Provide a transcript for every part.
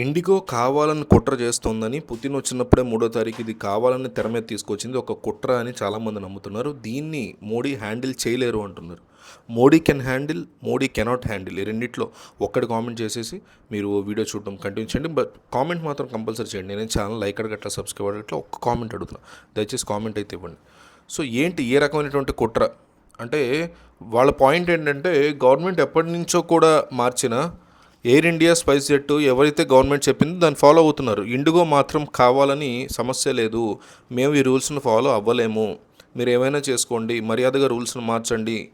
IndiGo కావాలని కుట్ర చేస్తోందని పుతిన్ వచ్చినప్పుడే మూడో తారీఖు ఇది కావాలని తెర మీద తీసుకొచ్చింది. ఒక కుట్ర అని చాలామంది నమ్ముతున్నారు. దీన్ని మోడీ హ్యాండిల్ చేయలేరు అంటున్నారు. Modi can handle Modi cannot handle ఈ రెండిట్లో ఒక్కటి కామెంట్ చేసేసి మీరు వీడియో చూడడం కంటిన్యూ చేయండి. బట్ కామెంట్ మాత్రం కంపల్సరీ చేయండి. నేను ఛానల్ లైక్ అడగట్లా సబ్స్క్రైబ్ అడగట్లా ఒక్క కామెంట్ అడుగుతున్నా. దయచేసి కామెంట్ అయితే ఇవ్వండి. సో ఏంటి ఏ రకమైనటువంటి కుట్ర? అంటే వాళ్ళ పాయింట్ ఏంటంటే గవర్నమెంట్ ఎప్పటి నుంచో కూడా మార్చిన ఎయిర్ ఇండియా స్పైస్ జెట్ ఎవరైతే గవర్నమెంట్ చెప్పిందో దాన్ని ఫాలో అవుతున్నారు. ఇండిగో మాత్రం కావాలని సమస్య లేదు. మేము ఈ రూల్స్ను ఫాలో అవ్వలేము. మీరు ఏమైనా చేసుకోండి మర్యాదగా రూల్స్ను మార్చండి.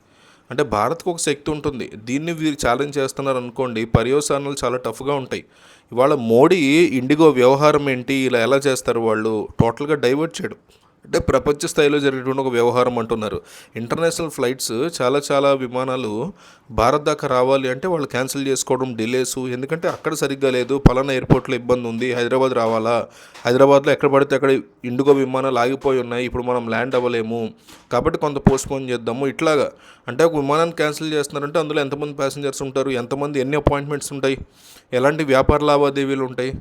అంటే భారత్కు ఒక శక్తి ఉంటుంది. దీన్ని వీరు ఛాలెంజ్ చేస్తున్నారు అనుకోండి పర్యవసానాలు చాలా టఫ్గా ఉంటాయి. ఇవాళ మోడీ ఇండిగో వ్యవహారం ఏంటి ఇలా ఎలా చేస్తారు వాళ్ళు? టోటల్గా డైవర్ట్ చేయడం. అంటే ప్రపంచ స్థాయిలో జరిగేటువంటి ఒక వ్యవహారం అంటున్నారు. ఇంటర్నేషనల్ ఫ్లైట్స్ చాలా చాలా విమానాలు భారత్ దాకా రావాలి అంటే వాళ్ళు క్యాన్సిల్ చేసుకోవడం డిలేస్. ఎందుకంటే అక్కడ సరిగ్గా లేదు. పలానా ఎయిర్పోర్ట్లో ఇబ్బంది ఉంది. హైదరాబాద్ రావాలా? హైదరాబాద్లో ఎక్కడ పడితే అక్కడ ఇండిగో విమానాలు ఆగిపోయి ఉన్నాయి. ఇప్పుడు మనం ల్యాండ్ అవ్వలేము. కాబట్టి కొంత పోస్ట్పోన్ చేద్దాము. ఇట్లాగా అంటే ఒక విమానాన్ని క్యాన్సిల్ చేస్తున్నారంటే అందులో ఎంతమంది ప్యాసింజర్స్ ఉంటారు? ఎంతమంది ఎన్ని అపాయింట్మెంట్స్ ఉంటాయి? ఎలాంటి వ్యాపార లావాదేవీలు ఉంటాయి?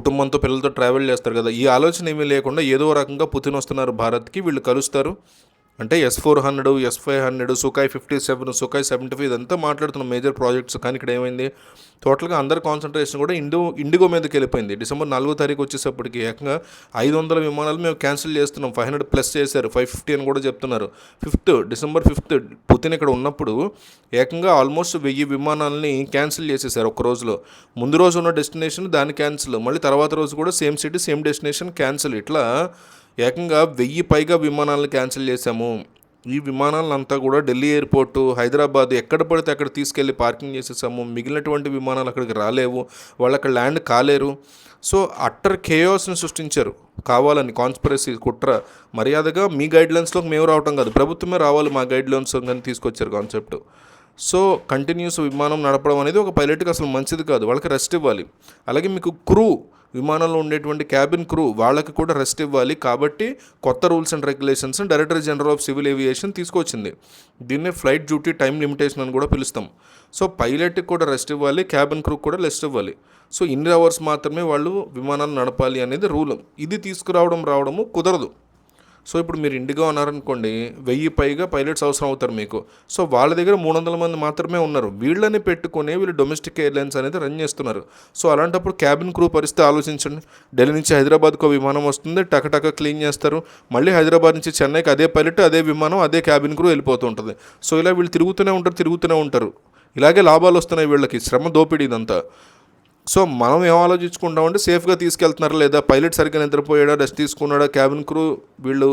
కుటుంబంతో పిల్లలతో ట్రావెల్ చేస్తారు కదా ఈ ఆలోచన ఏమీ లేకుండా ఏదో రకంగా పుతిన్ వస్తున్నారు భారత్కి వీళ్ళు కలుస్తారు. అంటే S four hundred S five hundred Sukhoi fifty seven Sukhoi seventy five ఇదంతా మాట్లాడుతున్న మేజర్ ప్రాజెక్ట్స్ కానీ ఇక్కడ ఏమైంది? టోటల్గా అందరి కాన్సన్ట్రేషన్ కూడా ఇండో ఇండిగో మీదకి వెళ్ళిపోయింది. డిసెంబర్ నాలుగో తారీఖు వచ్చేసప్పటికి ఏకంగా ఐదు వందల విమానాలు మేము క్యాన్సిల్ చేస్తున్నాం. ఫైవ్ హండ్రెడ్ ప్లస్ చేశారు. ఫైవ్ ఫిఫ్టీ అని కూడా చెప్తున్నారు. ఫిఫ్త్ డిసెంబర్ ఫిఫ్త్ పుతిన్ ఇక్కడ ఉన్నప్పుడు ఏకంగా ఆల్మోస్ట్ వెయ్యి విమానాలని క్యాన్సిల్ చేసేసారు ఒక రోజులో. ముందు రోజు ఉన్న డెస్టినేషన్ దాని క్యాన్సిల్ మళ్ళీ తర్వాత రోజు కూడా same city same destination cancel ఇట్లా ఏకంగా వెయ్యి పైగా విమానాలను క్యాన్సిల్ చేశాము. ఈ విమానాలంతా కూడా ఢిల్లీ ఎయిర్పోర్టు హైదరాబాద్ ఎక్కడ పడితే అక్కడ తీసుకెళ్ళి పార్కింగ్ చేసేసాము. మిగిలినటువంటి విమానాలు అక్కడికి రాలేవు. వాళ్ళు అక్కడ ల్యాండ్ కాలేరు. సో అట్టర్ కేయోస్ని సృష్టించారు. కావాలని కాన్స్పిరసీ కుట్ర. మర్యాదగా మీ గైడ్లైన్స్లోకి మేము రావటం కాదు. ప్రభుత్వమే రావాలి మా గైడ్లైన్స్ కానీ తీసుకొచ్చారు కాన్సెప్ట్ సో కంటిన్యూస్ విమానం నడపడం అనేది ఒక పైలట్కి అసలు మంచిది కాదు. వాళ్ళకి రెస్ట్ ఇవ్వాలి. అలాగే మీకు క్రూ విమానంలో ఉండేటువంటి క్యాబిన్ క్రూ వాళ్ళకి కూడా రెస్ట్ ఇవ్వాలి. కాబట్టి కొత్త rules and regulations director general of civil aviation తీసుకొచ్చింది. దీన్నే ఫ్లైట్ డ్యూటీ టైం లిమిటేషన్ అని కూడా పిలుస్తాం. సో పైలట్కి కూడా రెస్ట్ ఇవ్వాలి క్యాబిన్ క్రూ కూడా రెస్ట్ ఇవ్వాలి. సో ఇన్ని అవర్స్ మాత్రమే వాళ్ళు విమానాలు నడపాలి అనేది రూల్ ఇది తీసుకురావడం రావడము కుదరదు. సో ఇప్పుడు మీరు ఇండిగో ఉన్నారనుకోండి వెయ్యి పైగా పైలట్స్ అవసరం అవుతారు మీకు. సో వాళ్ళ దగ్గర మూడు వందల మంది మాత్రమే ఉన్నారు. వీళ్ళని పెట్టుకునే వీళ్ళు డొమెస్టిక్ ఎయిర్లైన్స్ అనేది రన్ చేస్తున్నారు. సో అలాంటప్పుడు క్యాబిన్ క్రూ పరిస్థితి ఆలోచించండి. ఢిల్లీ నుంచి హైదరాబాద్కు విమానం వస్తుంది టకటక క్లీన్ చేస్తారు. మళ్ళీ హైదరాబాద్ నుంచి చెన్నైకి అదే పైలట్ అదే విమానం అదే క్యాబిన్ క్రూ వెళ్ళిపోతూ ఉంటుంది. సో ఇలా వీళ్ళు తిరుగుతూనే ఉంటారు తిరుగుతూనే ఉంటారు. ఇలాగే లాభాలు వస్తున్నాయి వీళ్ళకి. శ్రమ దోపిడీ ఇదంతా. సో మనం ఏం ఆలోచించుకుంటామంటే సేఫ్గా తీసుకెళ్తున్నారా లేదా పైలట్ సరిగ్గా నిద్రపోయాడా రెస్ట్ తీసుకున్నాడా క్యాబిన్ క్రూ వీళ్ళు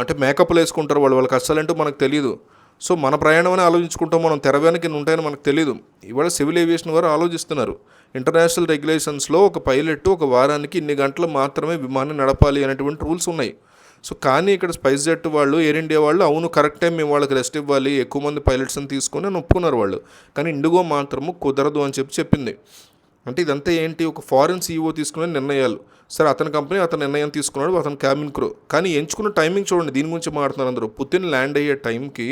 అంటే మేకప్లు వేసుకుంటారు వాళ్ళు వాళ్ళకి కష్టాలంటూ మనకు తెలియదు సో మన ప్రయాణం అని ఆలోచించుకుంటాం మనం తెర వెనక ఉంటాయని మనకు తెలియదు ఇవాళ సివిల్ ఏవియేషన్ వారు ఆలోచిస్తున్నారు. ఇంటర్నేషనల్ రెగ్యులేషన్స్లో ఒక పైలట్ ఒక వారానికి ఇన్ని గంటలు మాత్రమే విమానం నడపాలి అనేటువంటి రూల్స్ ఉన్నాయి. సో కానీ ఇక్కడ స్పైస్ జెట్ వాళ్ళు ఎయిర్ ఇండియా వాళ్ళు అవును కరెక్ట్ టైం మేము వాళ్ళకి రెస్ట్ ఇవ్వాలి ఎక్కువ మంది పైలట్స్ని తీసుకొని అని ఒప్పుకున్నారు వాళ్ళు. కానీ ఇండిగో మాత్రము కుదరదు అని చెప్పి చెప్పింది. అంటే ఇదంతా ఏంటి? ఒక ఫారిన్ సీఈఓ తీసుకునే నిర్ణయాలు. సరే అతని కంపెనీ అతని నిర్ణయం తీసుకున్నాడు అతని క్యాబిన్ క్రో కానీ ఎంచుకున్న టైమింగ్ చూడండి దీని గురించి మాట్లాడుతున్నారు అందరూ. పుతిన్ ల్యాండ్ అయ్యే టైంకి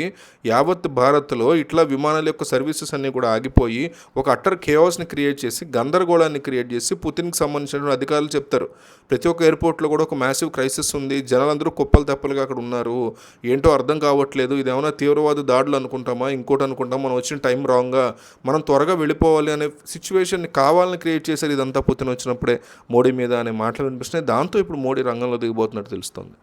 యావత్ భారత్లో ఇట్లా విమానాల యొక్క సర్వీసెస్ అన్నీ కూడా ఆగిపోయి ఒక అట్టర్ కేవాస్ని క్రియేట్ చేసి గందరగోళాన్ని క్రియేట్ చేసి పుతిన్కి సంబంధించిన అధికారులు చెప్తారు. ప్రతి ఒక్క ఎయిర్పోర్ట్లో కూడా ఒక మ్యాసివ్ క్రైసిస్ ఉంది జనాలందరూ కుప్పలు తెప్పలుగా అక్కడ ఉన్నారు. ఏంటో అర్థం కావట్లేదు ఇది ఏమైనా తీవ్రవాద దాడులు అనుకుంటామా ఇంకోటి అనుకుంటాం మనం వచ్చిన టైం రాంగ్గా మనం త్వరగా వెళ్ళిపోవాలి అనే సిచ్యువేషన్ని కావాలని క్రియేట్ చేశారు ఇదంతా పుతిన్ వచ్చినప్పుడే. మోడీ మీద అనే మాట మాటలు వినిపిస్తున్నాయి. దాంతో ఇప్పుడు మోడీ రంగంలో దిగిపోతున్నట్టు తెలుస్తుంది.